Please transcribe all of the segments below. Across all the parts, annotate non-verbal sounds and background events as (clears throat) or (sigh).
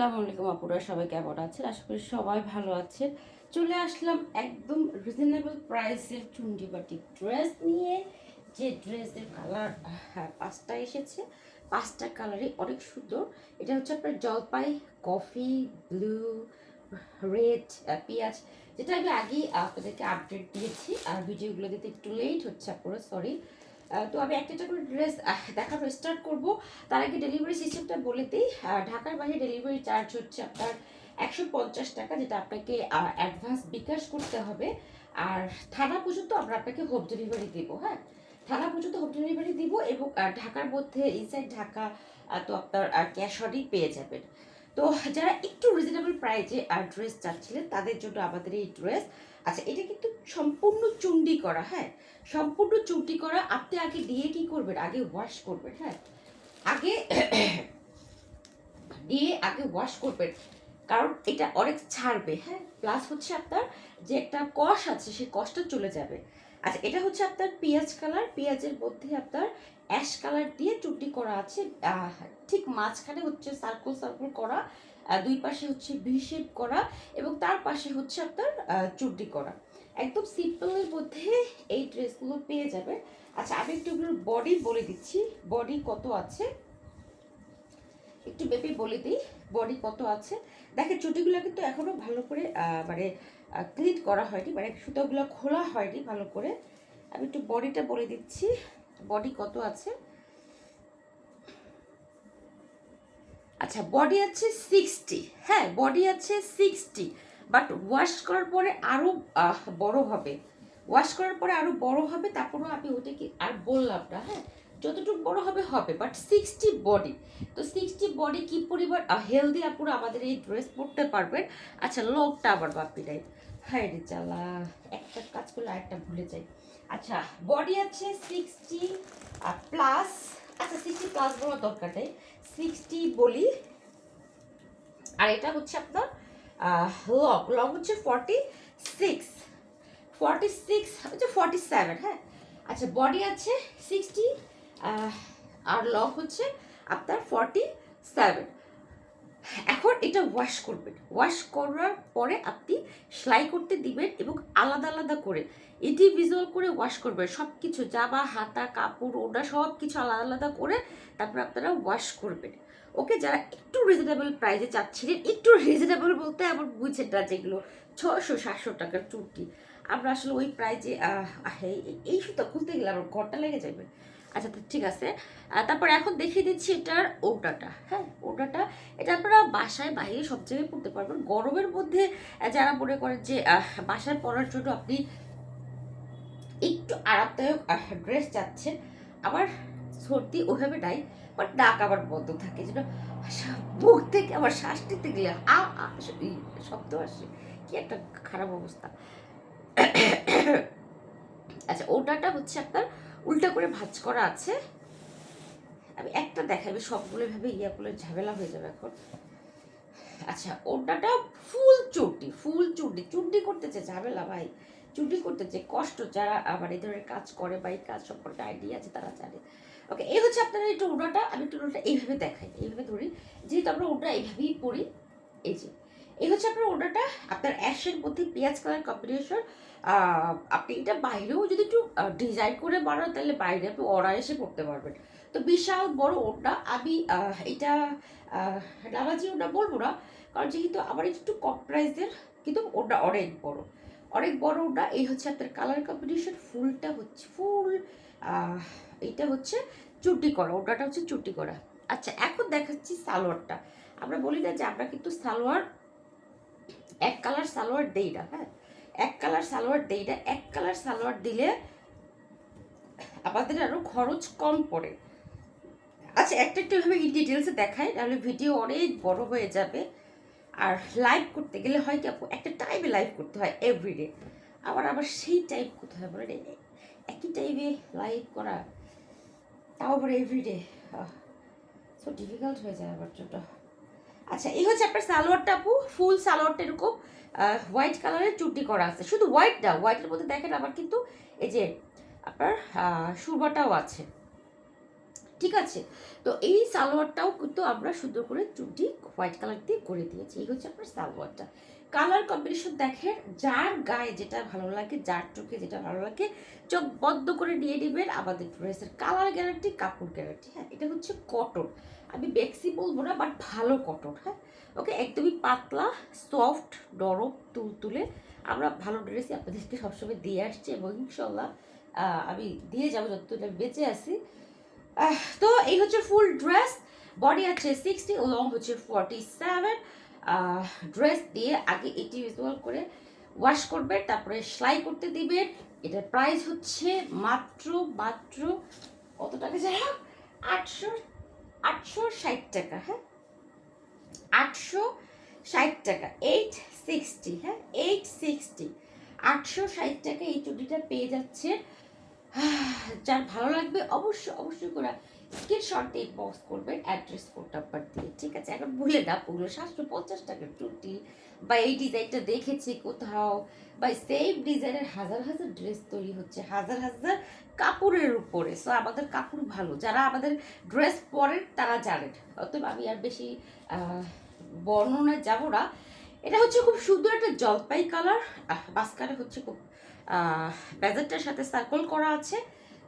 আসসালামু আলাইকুম আপুরা, সবাই কেমন আছেন? আশা করি সবাই ভালো আছেন। চলে আসলাম একদম রিজনেবল প্রাইসের চুন্ডি বাটি ড্রেস নিয়ে। যে ড্রেসের কালার হ্যাঁ পাঁচটা এসেছে। পাঁচটা কালারই অনেক সুন্দর। এটা হচ্ছে আপনার জলপাই কফি ব্লু রেড পেঁয়াজ। যেটা আমি আগেই আপনাদেরকে আপডেট দিয়েছি। আর ভিডিওগুলো দিতে একটু লেট হচ্ছে আপনারা সরি তো আমি একটা করে ড্রেস দেখানো স্টার্ট করব, তার আগে ডেলিভারি সিস্টেমটা বলে দিই। ঢাকার বাইরে ডেলিভারি চার্জ হচ্ছে আপনার একশো পঞ্চাশ টাকা, যেটা আপনাকে অ্যাডভান্স বিকাশ করতে হবে। আর থানা পর্যন্ত আমরা আপনাকে হোম ডেলিভারি দেবো হ্যাঁ? থানা পর্যন্ত হোম ডেলিভারি দিব এবং ঢাকার মধ্যে ইনসাইড ঢাকা তো আপনার ক্যাশ অনই পেয়ে যাবেন। তো যারা একটু রিজনেবল প্রাইজে ড্রেস চাচ্ছিলেন, তাদের জন্য আমাদের এই ড্রেস আচ্ছা এটা কিন্তু সম্পূর্ণ চুন্ডি করা হ্যাঁ? সম্পূর্ণ চুটি করা, আপনি আগে দিয়ে কি করবেন? আগে ওয়াশ করবেন হ্যাঁ? আগে (clears throat) দিয়ে আগে ওয়াশ করবেন। কারণ এটা অনেক ছাড়বে হ্যাঁ? প্লাস হচ্ছে আপনার যে একটা কষ আছে সেই কষটা চলে যাবে। আচ্ছা এটা হচ্ছে আপনার পেঁয়াজ কালার পেঁয়াজের মধ্যে আপনার অ্যাশ কালার দিয়ে চুটি করা আছে। ঠিক মাঝখানে হচ্ছে সার্কুল সার্কুল করা। দুই পাশে হচ্ছে ভি শেপ করা এবং তার পাশে হচ্ছে আপনার চুটি করা। একদম সিম্পলের মধ্যে এই ড্রেসগুলো পেয়ে যাবে আচ্ছা আমি একটু বডি বলে দিচ্ছি। বডি কত আছে? একটু বেবি বলে দিই বডি কত আছে? দেখেন চুটিগুলো কিন্তু এখনও ভালো করে মানে ক্লিন করা হয়নি মানে সুতোগুলো খোলা হয়নি ভালো করে। আমি একটু বডিটা বলে দিচ্ছি। বডি কত আছে? আচ্ছা বডি আছে সিক্সটি হ্যাঁ বডি আছে সিক্সটি বাট ওয়াশ করার পরে আরও বড় হবে। ওয়াশ করার পরে আরও বড় হবে, তারপরেও আমি ওটাকে আর বললাম না হ্যাঁ? যতটুকু বড় হবে হবে। বাট সিক্সটি বডি তো সিক্সটি বডি কি পরিবার হেলদি আপুরা আমাদের এই ড্রেস পরতে পারবেন? আচ্ছা লংটা আবার বাপি নাই হাই রে চালা, একটা কাজ করলে আরেকটা ভুলে যাই। আচ্ছা বডি আছে সিক্সটি প্লাস আচ্ছা সিক্সটি প্লাস বলার দরকার নেই। সিক্সটি বলি, আর এটা হচ্ছে আপনার লং লং হচ্ছে ফর্টি সিক্স ফর্টি সিক্স হচ্ছে ফর্টি সেভেন হ্যাঁ? আচ্ছা বডি আছে সিক্সটি আর লং হচ্ছে আপনার ফর্টি সেভেন এখন এটা ওয়াশ করবেন। ওয়াশ করার পরে আপনি সেলাই করতে দিবেন এবং আলাদা আলাদা করে ইন্ডিভিজুয়াল করে ওয়াশ করবেন। সব কিছু জামা, হাতা, কাপড় ওটা সব কিছু আলাদা আলাদা করে তারপর আপনারা ওয়াশ করবেন। ওকে, যারা একটু রিজনেবল প্রাইসে চাচ্ছিলেন, একটু রিজনেবল বলতে আবার বুঝছেন না যেগুলো ছশো সাতশো টাকার চুটি আমরা আসলে ওই প্রাইজে এই সুতো খুলতে গেলে আমার ঘণ্টা লেগে যাবে। আচ্ছা তো ঠিক আছে। তারপর এখন দেখিয়ে দিচ্ছি এটার ওটাটা হ্যাঁ ওটাটা এটা আপনারা বাসায় বাইরে সব জায়গায় পড়তে পারবেন। গরমের মধ্যে যারা মনে করেন যে বাসায় পরার জন্য আপনি একটু আরামদায়ক ড্রেস চাচ্ছেন আবার সর্দি ওইভাবে নাই, বাট নাক আবার বন্ধ থাকে। যেন মুখ থেকে আবার শ্বাস নিতে গেলে আ শব্দ আসে। কি একটা খারাপ অবস্থা। আচ্ছা ওটাটা হচ্ছে আপনার উল্টা করে ভাঁজ করা আছে। আমি একটা দেখাবি সবগুলো ভাবে ইয়া করলে ঝামেলা হয়ে যাবে এখন। আচ্ছা ওটাটা ফুল চুটি ফুল চুটি চুটি করতেছে ঝামেলা ভাই চুটি করতেছে কষ্ট যারা আবার এই ধরনের কাজ করে বা এই কাজ সম্পর্কে আইডিয়া আছে, তারা জানে। ওকে এই হচ্ছে আপনার একটু ওনাটা আমি একটু ওনাটা এইভাবে দেখাই, এইভাবে ধরি। যেহেতু আমরা ওটা এইভাবেই পরি এই যে। এই হচ্ছে আপনার ওনাটা আপনার অ্যাশের মধ্যে পেঁয়াজ কালার কম্বিনেশন আপনি এটা বাইরেও যদি একটু ডিজাইন করে বানান, তাহলে বাইরে আপনি অনায়াসে পড়তে পারবেন। তো বিশাল বড় ওটা আমি এটা নামাজি ওটা বলব না, কারণ যেহেতু আমার একটু কম প্রাইসের কিন্তু ওটা অনেক বড়। অনেক বড় ওটা এই হচ্ছে আপনার কালার কম্বিনেশন ফুলটা হচ্ছে ফুল এইটা হচ্ছে চুটি করা। ওটাটা হচ্ছে চুটি করা। আচ্ছা এখন দেখাচ্ছি সালোয়ারটা। আমরা বলি না যে আমরা কিন্তু সালোয়ার, এক কালার সালোয়ার দেই না হ্যাঁ? এক কালার সালোয়ার দেই না, এক কালার সালোয়ার দিলে আমাদের আরও খরচ কম পড়ে। আচ্ছা একটা একটু এভাবে ডিটেলসে দেখাই, তাহলে ভিডিও অনেক বড় হয়ে যাবে। আর লাইভ করতে গেলে হয় কি আপু, একটা টাইমে লাইভ করতে হয় এভরিডে আবার আবার সেই টাইপ করতে হয় বলে একই টাইমে লাইভ করা, তাও আবার এভরিডে সো ডিফিকাল্ট হয়ে যায় আমার জন্য আচ্ছা এই হচ্ছে আপনার সালোয়ারটা আপু ফুল সালোয়ারটা এরকম। হোয়াইট কালারের চুটি করা আছে। শুধু হোয়াইটটা হোয়াইটের মধ্যে দেখেন আবার কিন্তু এই যে আপনার সুরবাটাও আছে। ঠিক আছে? তো এই সালোয়ারটাও কিন্তু আমরা সুন্দর করে চুটি হোয়াইট কালার দিয়ে করে দিয়েছি। এই হচ্ছে আপনার সালোয়ারটা। কালার কম্বিনেশন দেখেন, যার গায়ে যেটা ভালো লাগে, যার চোখে যেটা ভালো লাগে, চোখ বদ্ধ করে নিয়ে নেবেন আমাদের ড্রেসের কালার গ্যারান্টি, কাপড় গ্যারান্টি হ্যাঁ এটা হচ্ছে কটন। আমি বেক্সি বলব না, বাট ভালো কটন হ্যাঁ। ওকে, একদমই পাতলা, সফট, নরম, তুলতুলে। আমরা ভালো ড্রেসই আপনাদেরকে সবসময় দিয়ে আসছি এবং ইনশাল্লাহ আমি দিয়ে যাব যতটা বেঁচে আছি। তো এই হচ্ছে ফুল ড্রেস, বডি আছে সিক্সটি লং হচ্ছে ফর্টি সেভেন ড্রেস দিয়ে আগে এটি ভিজুয়াল করে ওয়াশ করবেন তারপরে সেলাই করতে দিবেন এটার প্রাইস হচ্ছে মাত্র মাত্র কত টাকা হোক আটশো আটশো ষাট টাকা হ্যাঁ? আটশো ষাট টাকা এইট সিক্সটি হ্যাঁ? এইট সিক্সটি আটশো ষাট টাকা এই চুটিটা পেয়ে যাচ্ছে। যার ভালো লাগবে অবশ্যই অবশ্যই করে স্ক্রিনশট দিয়ে বক্স করবেন অ্যাড্রেস কোড নাম্বার দিয়ে, ঠিক আছে? এখন ভুলে না ওগুলো সাতশো পঞ্চাশ টাকার চুটি বা এই ডিজাইনটা দেখেছি কোথাও, বা সেম ডিজাইনের হাজার হাজার ড্রেস তৈরি হচ্ছে, হাজার হাজার কাপড়ের উপরে। সো আমাদের কাপড় ভালো, যারা আমাদের ড্রেস পরেন তারা জানেন। অতএব আমি আর বেশি বর্ণনায় যাব না। এটা হচ্ছে খুব সুন্দর একটা জলপাই কালার মাঝখানে হচ্ছে খুব ব্যাজারটার সাথে সার্কেল করা আছে।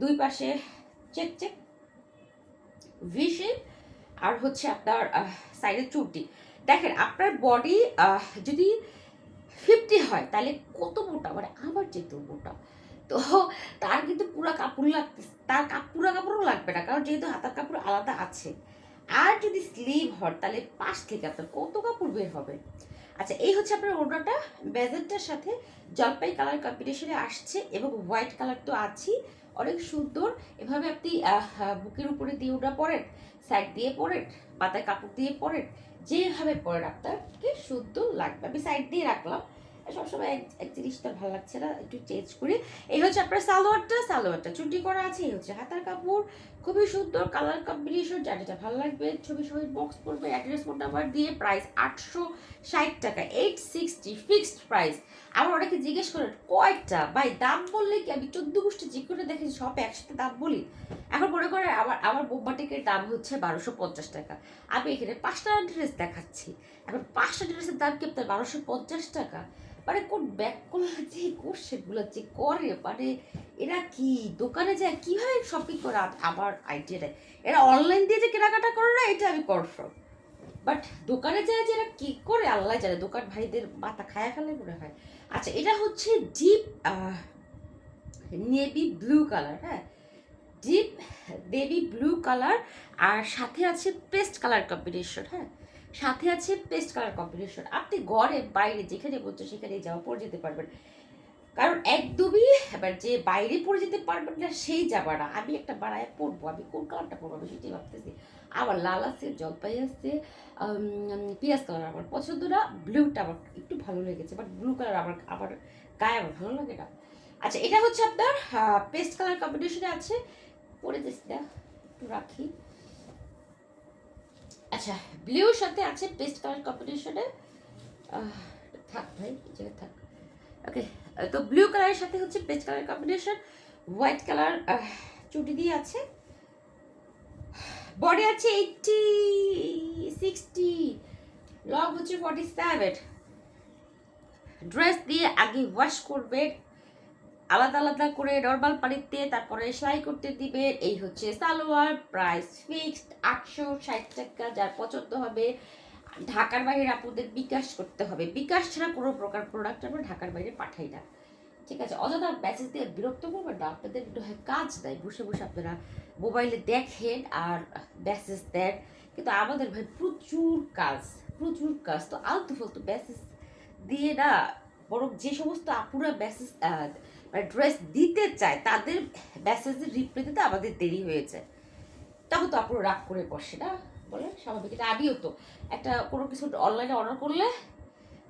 দুই পাশে চেক চেক ভি আর হচ্ছে আপনার সাইডে চুটি দেখেন, আপনার বডি যদি ফিফটি হয়, তাহলে কত মোটা? মানে আমার যেহেতু মোটা। তো তার কিন্তু পুরা কাপড় লাগতে তার পুরো কাপড়ও লাগবে না, কারণ যেহেতু হাতার কাপড় আলাদা আছে। আর যদি স্লিভ হয়, তাহলে পাশ থেকে আপনার কত কাপড় বের হবে? আচ্ছা এই হচ্ছে আপনার ওড়নাটা বেজেন্টার সাথে জলপাই কালার কম্বিনেশনে আসছে এবং হোয়াইট কালার তো আছেই। অনেক সুন্দর। এভাবে আপনি আহ, বুকের উপরে দিয়ে ওটা পরেন সাইড দিয়ে পরেন পাতায় কাপড় দিয়ে পরেন যেভাবে পরেন আপনাকে সুন্দর লাগবে। আমি সাইড দিয়ে রাখলাম। সবসময় এক এক জিনিসটা ভালো লাগছে না, একটু চেঞ্জ করি। এই হচ্ছে আপনার সালোয়ারটা সালোয়ারটা চুটি করা আছে, এই হচ্ছে হাতার কাপড়। খুবই সুন্দর কালার কম্বিনেশন যেটা ভালো লাগবে, ছবি ছবি বক্স করবে অ্যাড্রেস ফোন নাম্বার দিয়ে প্রাইস আটশো ষাট টাকা এইট সিক্সটি ফিক্সড প্রাইস আমার অনেকে জিজ্ঞেস করেন, কয়টা? ভাই, দাম বললে কি আমি চোদ্দ গোষ্ঠী যে করে দেখেছি সব একসাথে দাম বলি? এখন মনে করে আমার আমার বোম্বাটিকের দাম হচ্ছে বারোশো পঞ্চাশ টাকা। আমি এখানে পাঁচটা ড্রেস দেখাচ্ছি। এখন পাঁচশো ড্রেসের দাম কি আপনার বারোশো পঞ্চাশ টাকা? মানে কোন ব্যাগগুলো যে কোর্সেগুলো যে করে? মানে এরা কি দোকানে যায়, কীভাবে শপিং করে? আমার আইডিয়া দেয় এরা অনলাইন দিয়ে যে কেনাকাটা করে না, এটা আমি কনফার্ম বাট দোকানে যায় যে এরা কি করে? আল্লাহ জানে, দোকান ভাইদের মাথা খায়া ফেলে মনে হয়। আচ্ছা এটা হচ্ছে ডিপ নেভি ব্লু কালার হ্যাঁ? ডিপ নেভি ব্লু কালার আর সাথে আছে পেস্ট কালার কম্বিনেশন হ্যাঁ? সাথে আছে পেস্ট কালার কম্বিনেশন আপনি ঘরে, বাইরে, যেখানে বলছো সেখানে যাওয়া পরে যেতে পারবেন। কারণ একদমই, এবার যে বাইরে পরে যেতে পারবেন না, সেই যাবা না। আমি একটা বাড়ায় পরবো, আমি কোন কালারটা পরবো, আমি সেটাই ভাবতেছি। আবার লাল আছে, জলপাই আছে পিঁয়াজ কালার আমার পছন্দ না ব্লুটা আমার একটু ভালো লেগেছে বাট ব্লু কালার আমার আমার গায়ে আমার ভালো লাগে না। আচ্ছা এটা হচ্ছে আপনার পেস্ট কালার কম্বিনেশনে আছে। পরে দিস না একটু রাখি। আচ্ছা ব্লুর সাথে আছে পেস্ট কালার কম্বিনেশনে থাক ভাই জায়গায় থাক। ওকে তো ব্লু কালারের সাথে হচ্ছে paste colour combination white colour চুটি দিয়ে আছে। বডি আছে এইটটি সিক্সটি লং হচ্ছে ফর্টি সেভেন ড্রেস দিয়ে আগে ওয়াশ করবেন আলাদা আলাদা করে নর্মাল পানিতে তারপরে সেলাই করতে দিবেন এই হচ্ছে সালোয়ার প্রাইস ফিক্সড আটশো ষাট টাকা, যার পছন্দ হবে ঢাকার বাইরে আপনাদের বিকাশ করতে হবে। বিকাশ ছাড়া কোনো প্রকার প্রোডাক্ট আমরা ঢাকার বাইরে পাঠাই না। ঠিক আছে, অযথা মেসেজ দিয়ে বিরক্ত করবেন না, আপনাদের কাজ দেয় বসে বসে আপনারা মোবাইলে দেখেন আর মেসেজ দেন। কিন্তু আমাদের ভাই প্রচুর কাজ প্রচুর কাজ। তো আলতু ফালতু মেসেজ দিয়ে না, বরং যে সমস্ত আপুরা মেসেজ মানে ড্রেস দিতে চায়, তাদের মেসেজের রিপ্লাই দিতে আমাদের দেরি হয়েছে। তখন তো আপুরা রাগ করে বসে না বলে স্বাভাবিক। এটা আমিও তো একটা কোনো কিছু অনলাইনে অর্ডার করলে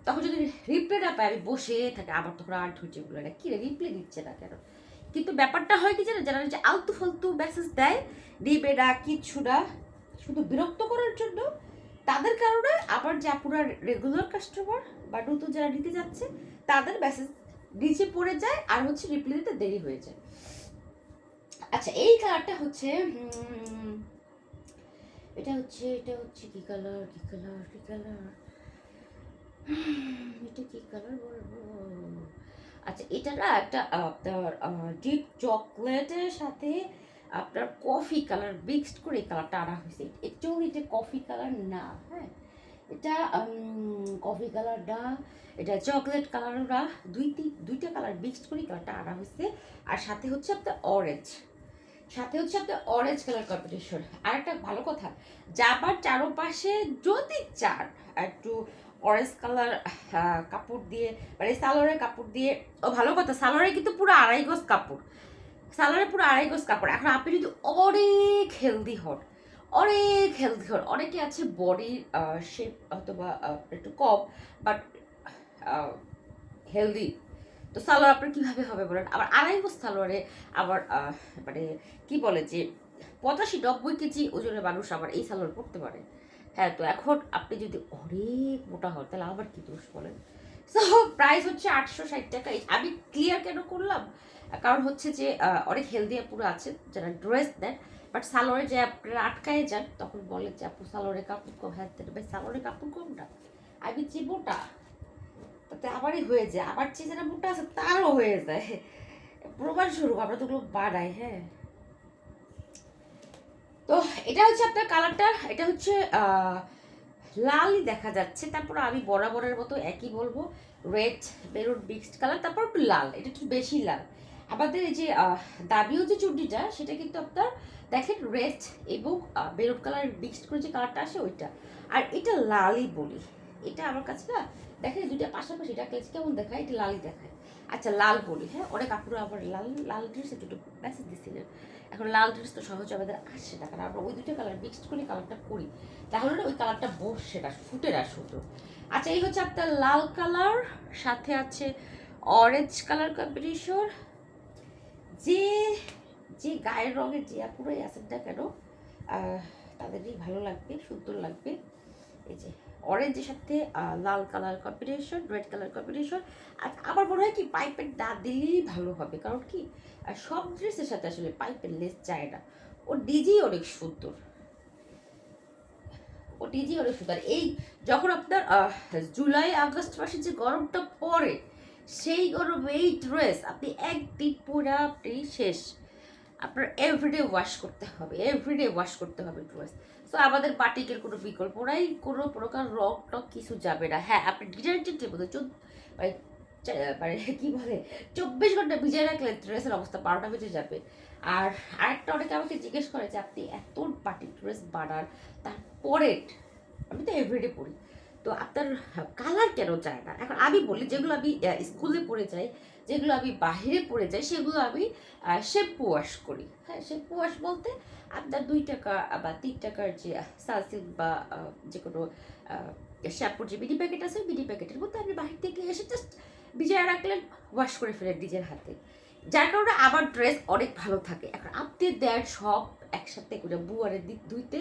তখন যদি রিপ্লাই না পাই, আমি বসে থাকি, আবার তখন আর ধৈর্যগুলো না। কী রিপ্লাই দিচ্ছে না কেন? কিন্তু ব্যাপারটা হয় কি জানেন, যারা যে আলতু ফালতু মেসেজ দেয়, দিবে না, কিচ্ছু না, শুধু বিরক্ত করার জন্য, তাদের কারণে আবার যে আপুরা রেগুলার কাস্টমার বা নতুন যারা নিতে যাচ্ছে, তাদের মেসেজ নিচে পড়ে যায় আর হচ্ছে রিপ্লাই দিতে দেরি হয়ে যায়। আচ্ছা এই কালারটা হচ্ছে এটা হচ্ছে এটা হচ্ছে কি কালার কি কালার কি কালার এটা কি কালার বলব? আচ্ছা এটা না একটা আপনার ডিপ চকলেটের সাথে আপনার কফি কালার মিক্সড করে কালারটা আনা হয়েছে। একচুয়ালি এটা কফি কালার না হ্যাঁ? এটা কফি কালার না এটা চকলেট কালার না দুই তিন দুইটা কালার মিক্সড করে কালারটা আনা হয়েছে। আর সাথে হচ্ছে আপনার অরেঞ্জ সাথে হচ্ছে আপনার অরেঞ্জ কালার কম্বিনেশন আর একটা ভালো কথা, যাবার চারোপাশে যদি চান একটু অরেঞ্জ কালার কাপড় দিয়ে মানে সালোয়ারের কাপড় দিয়ে, ও ভালো কথা সালোয়ারে কিন্তু পুরো আড়াই গজ কাপড়। সালোয়ারে পুরো আড়াই গজ কাপড়। এখন আপনি যদি অনেক হেলদি হন অনেক হন অনেকে আছে বডি শেপ অথবা একটু কম বাট হেলদি তো সালোয়ার আপনার কীভাবে হবে বলেন? আবার আড়াই গজ সালোয়ারে আবার মানে কি বলে যে পঁচাশি, নব্বই কেজি ওজনের মানুষ আবার এই সালোয়ার পরতে পারে। হ্যাঁ তো এখন আপনি যদি অনেক মোটা হন, তাহলে আবার কি দোষ বলেন? সো প্রাইস হচ্ছে আটশো ষাট টাকা। আমি ক্লিয়ার কেন করলাম? কারণ হচ্ছে যে অনেক হেলদি আপুরা আছেন, যারা ড্রেস দেন বাট সালোয়ারে যে আপনারা আটকায় যান, তখন বলে যে আপু সালোয়ারে কাপড় কম হ্যাঁ ভাই সালোয়ারে কাপড় কম না আমি যে মোটা তাতে আমারই হয়ে যায়। আমার চেয়ে যারা মোটা আছে, তারও হয়ে যায়। প্রমাণ স্বরূপ, আমরা তো ওগুলো বানাই হ্যাঁ। তো এটা হচ্ছে আপনার কালারটা। এটা হচ্ছে লালই দেখা যাচ্ছে। তারপর আমি বরাবরের মতো একই বলব। রেড মেরুন মিক্সড কালার তারপর একটু লাল। এটা একটু বেশি লাল। আমাদের এই যে দাবিও যে চুড়িটা সেটা কিন্তু আপনার দেখেন রেড এবং মেরুন কালার মিক্সড করে যে কালারটা আসে ওইটা। আর এটা লালই বলি। এটা আমার কাছে না, দেখেন দুইটা পাশাপাশি, এটা কাছে কেমন দেখায়? এটা লালই দেখায়। আচ্ছা লাল বলি হ্যাঁ? অনেক আপুরা আবার লাল লাল ড্রেস একটু মেসেজ দিছিলেন। এখন লাল ড্রেস তো সহজে আমাদের আসে না, কারণ আমরা ওই দুটো কালার মিক্সড করে কালারটা করি। তাহলে না ওই কালারটা বসে না, ফুটে না সুন্দর আচ্ছা এই হচ্ছে আপনার লাল কালার সাথে আছে অরেঞ্জ কালার কম্বিনেশন যে যে গায়ের রঙের যে আপুরাই আছেন না কেন তাদেরই ভালো লাগবে, সুন্দর লাগবে। এই যে অরেঞ্জের সাথে লাল colour combination red colour combination আর আমার মনে হয় কি পাইপের না দিলেই ভালো হবে। কারণ কি সব ড্রেসের সাথে আসলে পাইপের লেস চায় না। ও নিজেই অনেক সুন্দর। ও নিজেই অনেক সুন্দর। এই যখন আপনার জুলাই, আগস্ট মাসে যে গরমটা পড়ে সেই গরমে এই ড্রেস আপনি একদিন পরে আপনি শেষ। আপনার এভরিডে ওয়াশ করতে হবে এভরিডে ওয়াশ করতে হবে ড্রেস তো আমাদের বাটিকের কোনো বিকল্প নাই, কোনো প্রকার রং টক কিছু যাবে না। হ্যাঁ আপনি ডিটারজেন্টের মধ্যে চোদ্দ মানে মানে কি বলে? চব্বিশ ঘণ্টা ভিজিয়ে রাখলে ড্রেসের অবস্থা বারোটা বেজে যাবে। আর আরেকটা অনেকে আমাকে জিজ্ঞেস করে যে, আপনি এত পার্টি ড্রেস বানান, তারপরে আমি তো এভরিডে পরি। তো আপনার কালার কেন যায় না? এখন আমি বলি, যেগুলো আমি স্কুলে পড়ে যাই, যেগুলো আমি বাহিরে পড়ে যাই, সেগুলো আমি শ্যাম্পু ওয়াশ করি। হ্যাঁ শ্যাম্পু ওয়াশ বলতে আপনার দুই টাকা বা তিন টাকার যে সানসিল্ক বা যে কোনো শ্যাম্পুর যে মিনি প্যাকেট আছে মিনি প্যাকেটের মধ্যে আপনি বাহির থেকে এসে জাস্ট ভিজিয়ে রাখলেন ওয়াশ করে ফেলেন নিজের হাতে। যার কারণে আমার ড্রেস অনেক ভালো থাকে। এখন আপনি দেন সব একসাথে করে, বুয়ারের দিক ধুইতে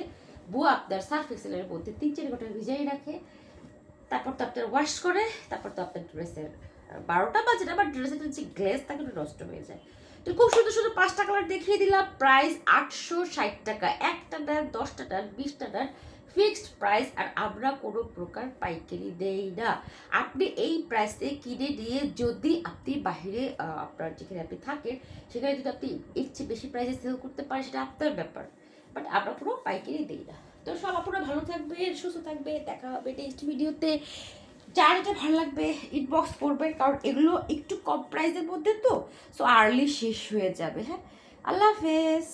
বুয়া আপনার সার্ফ এক্সেলের মধ্যে তিন চার ঘণ্টা ভিজাই রাখে। তারপর তো আপনার ওয়াশ করে তারপর তো আপনার ড্রেসের বারোটা বাজে না বাট ড্রেসের যে গ্লেস থাকে ওটা নষ্ট হয়ে যায়। তো খুব সুন্দর সুন্দর পাঁচটা কালার দেখিয়ে দিলাম প্রাইস আটশো ষাট টাকা। একটা নেন দশটা নেন বিশটা নেন ফিক্সড প্রাইস আর আমরা কোনো প্রকার পাইকারি দেই না। আপনি এই প্রাইসে কিনে নিয়ে যদি আপনি আহ, আপনার যেখানে আপনি থাকেন সেখানে যদি আপনি চেয়ে বেশি প্রাইসে সেল করতে পারেন সেটা আপনার ব্যাপার। বাট আমরা কোনো পাইকারি দিই না। তো সব আপনারা ভালো থাকবে, সুস্থ থাকবে, দেখা হবে নেক্সট ভিডিওতে যার এটা ভালো লাগবে ইনবক্স করবেন কারণ এগুলো একটু কম প্রাইসের মধ্যে তো সো আর্লি শেষ হয়ে যাবে হ্যাঁ? আল্লাহ হাফেজ।